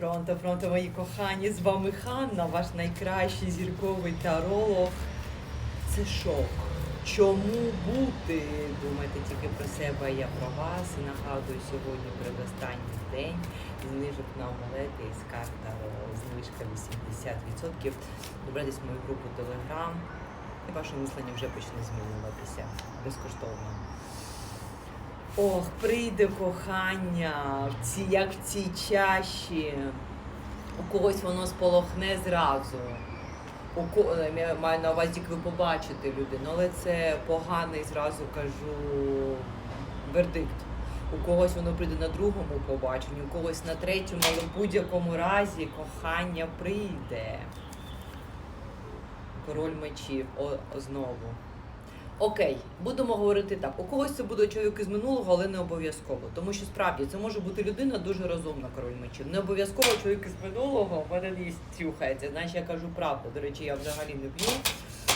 Пронто, пронто, мої кохані, з вами Ханна, ваш найкращий зірковий таролог. Це шок. Чому бути? Думайте тільки про себе, я про вас. І нагадую сьогодні передостанній день знижок на амулети із карта знижка 80%. Добратись в мою групу Telegram і ваше мислення вже почне змінюватися безкоштовно. Ох, прийде кохання, в ці, як в цій чаші. У когось воно сполохне зразу. У ко... е, я маю на увазі, як ви побачите людину, але це поганий, зразу кажу, вердикт. У когось воно прийде на другому побаченні, у когось на третьому, але в будь-якому разі кохання прийде. Король мечів о, знову. Окей, будемо говорити так. У когось це буде чоловік із минулого, але не обов'язково. Тому що справді це може бути людина дуже розумна, король мечів. Не обов'язково чоловік із минулого в мене не тюхається. Значить, я кажу правду. До речі, я взагалі не п'ю.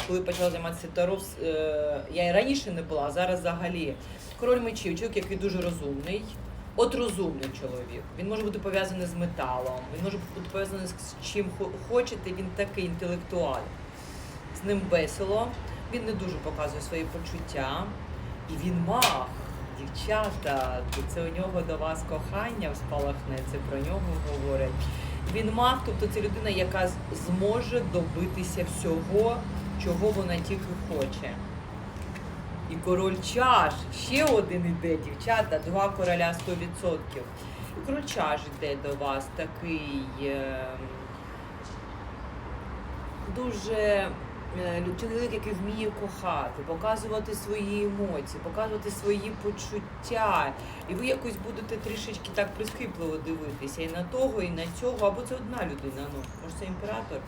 Коли почала займатися таро, е, я і раніше не була, а зараз взагалі. Король мечів, чоловік, який дуже розумний. От розумний чоловік. Він може бути пов'язаний з металом, він може бути пов'язаний з чим хо- хочете, він такий інтелектуал. З ним весело. Він не дуже показує свої почуття. І він маг. Дівчата, то це у нього до вас кохання спалахне, це про нього говорять. Він маг, тобто це людина, яка зможе добитися всього, чого вона тільки хоче. І король чаш, ще один іде, дівчата, два короля 100%. І король чаш йде до вас такий. дуже е, лю- чоловік, який вміє кохати, показувати свої емоції, показувати свої почуття. І ви якось будете трішечки так прискіпливо дивитися і на того, і на цього, або це одна людина, ну, може це імператор.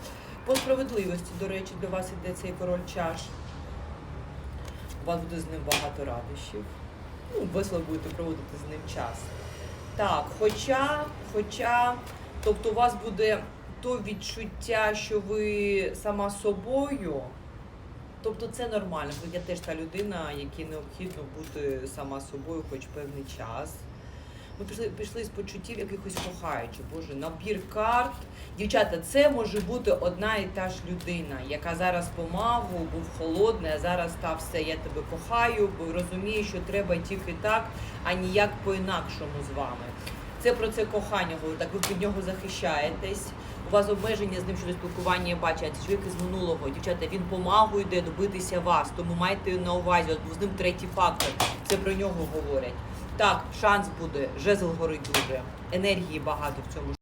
По справедливості, до речі, до вас іде цей король чаш. У вас буде з ним багато радощів. Ну, весело будете проводити з ним час. Так, хоча, хоча, тобто у вас буде то відчуття, що ви сама собою. Тобто це нормально. бо Я теж та людина, якій необхідно бути сама собою хоч певний час. Ми пішли, пішли з почуттів якихось кохаючих. Боже, набір карт. Дівчата, це може бути одна і та ж людина, яка зараз помагу, був холодний, а зараз став все, я тебе кохаю, бо розумію, що треба тільки так, а ніяк по-інакшому з вами. Це про це кохання. Так ви під нього захищаєтесь. У вас обмеження з ним щодо спілкування бачать чоловік із минулого. Дівчата, він помагу йде добитися вас. Тому майте на увазі, от з ним третій фактор. Це про нього говорять. Так, шанс буде, жезл горить дуже, енергії багато в цьому.